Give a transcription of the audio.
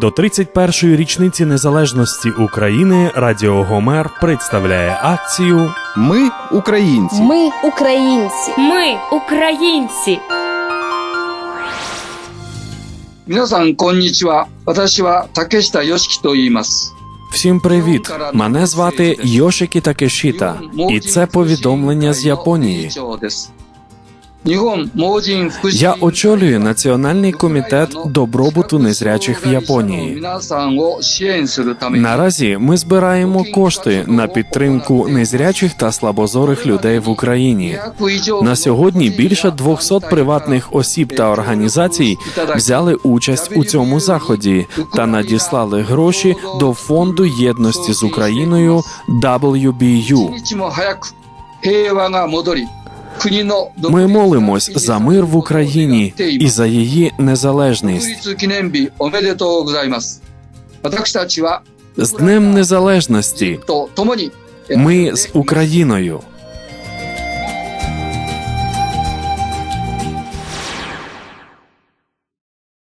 До 31-ї річниці незалежності України Радіо Гомер представляє акцію Ми українці. Ми українці. Ми українці. 皆さん、こんにちは。私は竹下良樹と言います。 Всім привіт! Мене звати Йошики Такешіта, і це повідомлення з Японії. Я очолюю національний комітет добробуту незрячих в Японії. Наразі ми збираємо кошти на підтримку незрячих та слабозорих людей в Україні. На сьогодні більше 200 приватних осіб та організацій взяли участь у цьому заході та надіслали гроші до фонду єдності з Україною WBU. Ми молимось за мир в Україні і за її незалежність. З Днем Незалежності ми з Україною.